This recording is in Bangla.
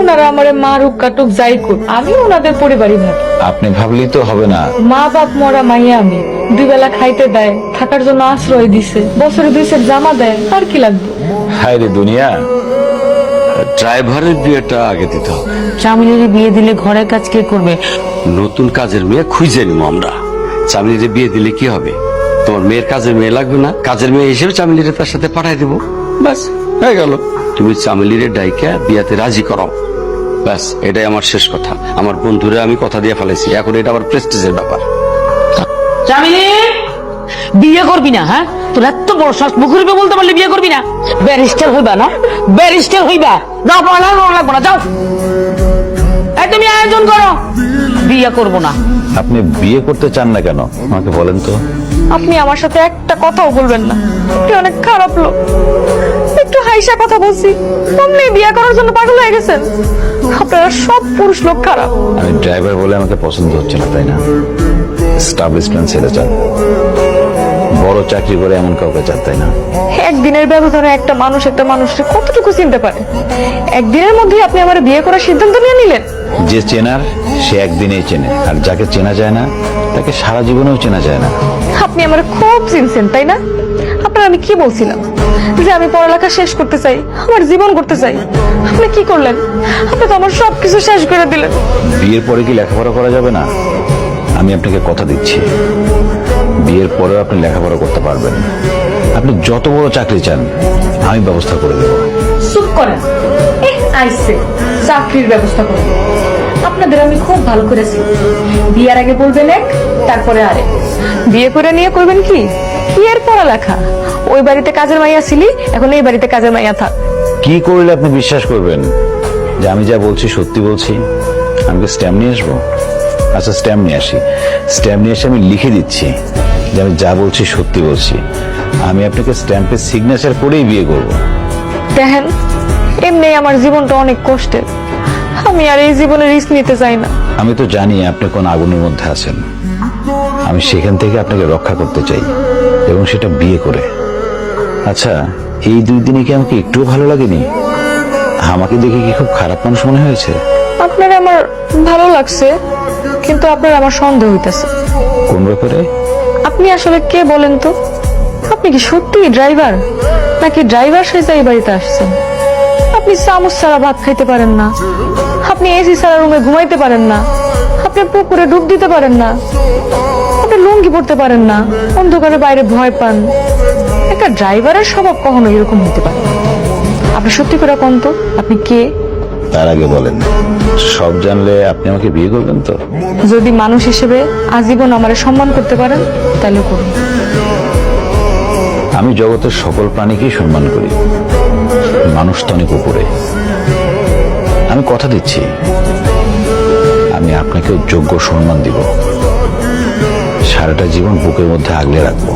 ওনারা আমারে মারুক কাটুক যাই করুক। আমি ওনাদের পরিবারই ভাবি। আপনি ভাবলেই তো হবে না। মা বাপ মরা মাইয়া আমি। দুই বেলা খাইতে দেয় থাকার জন্য আশ্রয় দিছে। বছরে দুই সেট জামা দেয় আর কি লাগবে? হায় রে দুনিয়া। ড্রাইভারের বিয়েটা আগে দিতে হবে। চামিলির বিয়ে দিলে ঘরের কাজ কে করবে? নতুন কাজের মেয়ে খুঁজে নিব আমরা। চামিলিরে বিয়ে দিলে কি হবে? তোমার মেয়ের কাজের মেয়ে লাগবে না? কাজের মেয়ে হিসেবে চামিলিরে তার সাথে পাঠাই দেবো। ব্যাস হয়ে গেল। তুমি চামিলিরে ডাইকা বিয়াতে রাজি করো। ব্যাস এটাই আমার শেষ কথা। আমার বন্ধুরা আমি কথা দিয়ে ফেলেছি এখন এটা আমার প্রেস্টিজের ব্যাপার। চামিলি বিয়ে করবি না হ্যাঁ? তোর এত বড় শ্বাস মুখের উপরে বলতে পারলে বিয়ে করবি না? ব্যারিস্টার হইবা না? ব্যারিস্টার হইবা। যাও পড়া লাগবো না যাও। এই তুমি আয়োজন করো। বিয়ে করব না। আপনি বিয়ে করতে চান না কেন? আমাকে বলেন তো। আপনি আমার সাথে একটা কথাও বলবেন না। আপনি অনেক খারাপ লোক। একটু হাইসা কথা বলছি। অমনি বিয়ে করার জন্য পাগল হয়ে গেছেন। আপনারা সব পুরুষ লোক খারাপ। আমি ড্রাইভার বলে আমাকে পছন্দ হচ্ছে না তাই না? স্টাবলিশমেন্ট ছেড়ে চান বড় চাকরি করে এমন কাউকে চান তাই না? একদিনের ব্যবধানে একটা মানুষ একটা মানুষকে কতটুকু চিনতে পারে? একদিনের মধ্যে আপনি আমার বিয়ে করার সিদ্ধান্ত নিয়ে নিলেন। যে চেনার সে একদিনেই চেনে। আর যাকে চেনা যায় না তাকে সারা জীবনেও চেনা যায় না। আপনি আমার খুব চিনছেন তাই না? আপনার আমি কি বলছিলাম? যে আমি পড়ালেখা শেষ করতে চাই আমার জীবন করতে চাই আপনি কি করলেন? আপনি তো আমার সবকিছু শেষ করে দিলেন। বিয়ের পরে কি লেখাপড়া করা যাবে না? আমি আপনাকে কথা দিচ্ছি। বিয়ের পরেও আপনি লেখাপড়া করতে পারবেন। আপনি যত বড় চাকরি চান আমি ব্যবস্থা করে দেবো। চুপ করেন। এ আইসে চাকরির ব্যবস্থা করব আপনাদের আমি খুব ভালো করেছি। বিয়ের আগে বলবেন এক তারপরে আরেক। বিয়ে করে নিয়ে করবেন কি? কি এর পড়ালেখা। ওই বাড়িতে কাজের মাইয়া ছিলি? এখন এই বাড়িতে কাজের মাইয়া থাক। কি করলে আপনি বিশ্বাস করবেন? যে আমি যা বলছি সত্যি বলছি আমি কি স্ট্যাম্প নিয়ে আসব? আচ্ছা স্ট্যাম্প নিয়ে আসি। স্ট্যাম্প নিয়ে এসে আমি লিখে দিচ্ছি যে আমি যা বলছি সত্যি বলছি। আমি আপনাকে স্ট্যাম্পের সিগনেচার করেই বিয়ে করব। দেখেন এমনি আমার জীবনটা অনেক কষ্টের। আমি আর এই জীবনে রিস্ক নিতে চাই না। আমি তো জানি আপনি কোন আগুনের মধ্যে আছেন। আমি সেখান থেকে আপনাকে রক্ষা করতে চাই এবং সেটা বিয়ে করে। আচ্ছা এই দুই দিনে কি আমাকে একটুও ভালো লাগেনি? আমাকে দেখে কি খুব খারাপ মানুষ মনে হয়েছে? আপনার আমার ভালো লাগছে কিন্তু আপনার আমার সন্দেহ হইতেছে। কোন ব্যাপারে? আপনি আসলে কে বলেন তো? আপনি কি সত্যি ড্রাইভার? নাকি ড্রাইভার সেজে এই বাড়িতে আসছেন? আপনি চামচ ছাড়া ভাত খাইতে পারেন না। আপনি এসি ছাড়া রুমে ঘুমাইতে পারেন না। আপনি পুকুরে ডুব দিতে পারেন না। আপনি লুঙ্গি পড়তে পারেন না। অন্ধকারে বাইরে ভয় পান। একটা ড্রাইভারের স্বভাব কখনো এরকম হতে পারে। আপনি সত্যি করে কোন তো আপনি কে? তার আগে বলেন। সব জানলে আপনি আমাকে বিয়ে করবেন তো? যদি মানুষ হিসেবে আজীবন আমারে সম্মান করতে পারেন তাহলে করুন। আমি জগতের সকল প্রাণীকেই সম্মান করি। মানুষ তো অনেক উপরে। আমি কথা দিচ্ছি। আমি আপনাকে যোগ্য সম্মান দিব। সারাটা জীবন বুকের মধ্যে আগলে রাখব।